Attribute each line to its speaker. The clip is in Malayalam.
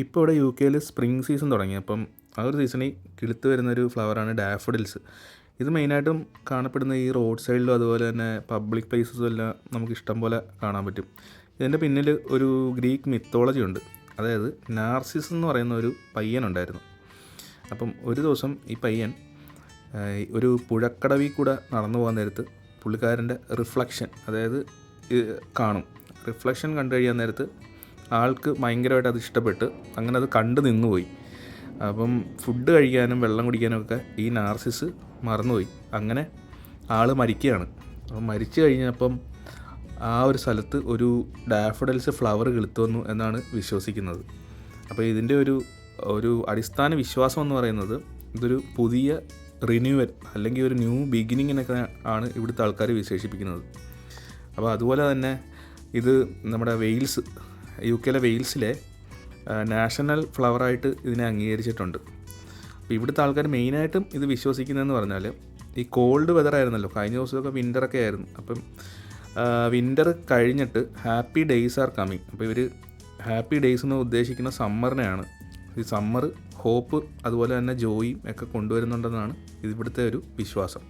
Speaker 1: ഇപ്പോൾ ഇവിടെ യു കെയിൽ സ്പ്രിംഗ് സീസൺ തുടങ്ങി. അപ്പം ആ ഒരു സീസണിൽ കിളുത്ത് വരുന്നൊരു ഫ്ലവറാണ് ഡാഫഡിൽസ് ഇത് മെയിനായിട്ടും കാണപ്പെടുന്ന ഈ റോഡ് സൈഡിലും അതുപോലെ തന്നെ പബ്ലിക് പ്ലേസസും എല്ലാം നമുക്ക് ഇഷ്ടം പോലെ കാണാൻ പറ്റും. ഇതിന്റെ പിന്നിൽ ഒരു ഗ്രീക്ക് മിത്തോളജി ഉണ്ട്. അതായത് നാർസിസ് എന്ന് പറയുന്ന ഒരു പയ്യനുണ്ടായിരുന്നു അപ്പം ഒരു ദിവസം ഈ പയ്യൻ ഒരു പുഴക്കടവിൽ കൂടെ നടന്നു പോകാൻ നേരത്ത് പുള്ളിക്കാരന്റെ റിഫ്ലക്ഷൻ അതായത് കാണും. റിഫ്ലക്ഷൻ കണ്ടു കഴിയാൻ നേരത്ത് ആൾക്ക് ഭയങ്കരമായിട്ട് അത് ഇഷ്ടപ്പെട്ട് അങ്ങനെ അത് കണ്ടു നിന്നുപോയി. അപ്പം ഫുഡ് കഴിക്കാനും വെള്ളം കുടിക്കാനും ഒക്കെ ഈ നാർസിസ് മറന്നുപോയി. അങ്ങനെ ആൾ മരിക്കുകയാണ്. അപ്പം മരിച്ചു കഴിഞ്ഞപ്പം ആ ഒരു സ്ഥലത്ത് ഒരു ഡാഫഡൽസ് ഫ്ലവർ കിളുത്തു വന്നു എന്നാണ് വിശ്വസിക്കുന്നത്. അപ്പോൾ ഇതിന്റെ ഒരു ഒരു അടിസ്ഥാന വിശ്വാസം എന്ന് പറയുന്നത് ഇതൊരു പുതിയ റിന്യൂവൽ അല്ലെങ്കിൽ ഒരു ന്യൂ ബിഗിനിങ് എന്നൊക്കെ ആണ് ഇവിടുത്തെ ആൾക്കാർ വിശേഷിപ്പിക്കുന്നത്. അപ്പോൾ അതുപോലെ തന്നെ ഇത് നമ്മുടെ വെയിൽസ് യു കെയിലെ വെയിൽസിലെ നാഷണൽ ഫ്ലവറായിട്ട് ഇതിനെ അംഗീകരിച്ചിട്ടുണ്ട്. അപ്പോൾ ഇവിടുത്തെ ആൾക്കാർ മെയിനായിട്ടും ഇത് വിശ്വസിക്കുന്നതെന്ന് പറഞ്ഞാൽ ഈ കോൾഡ് വെതർ ആയിരുന്നല്ലോ കഴിഞ്ഞ ദിവസമൊക്കെ വിന്ററൊക്കെ ആയിരുന്നു. അപ്പം വിന്റർ കഴിഞ്ഞിട്ട് ഹാപ്പി ഡേയ്സ് ആർ കമ്മിങ്. അപ്പോൾ ഇവർ ഹാപ്പി ഡേയ്സ് എന്ന് ഉദ്ദേശിക്കുന്ന സമ്മറിനെയാണ്. ഈ സമ്മർ ഹോപ്പ് അതുപോലെ തന്നെ ജോയിയും ഒക്കെ കൊണ്ടുവരുന്നുണ്ടെന്നാണ് ഇവിടുത്തെ ഒരു വിശ്വാസം.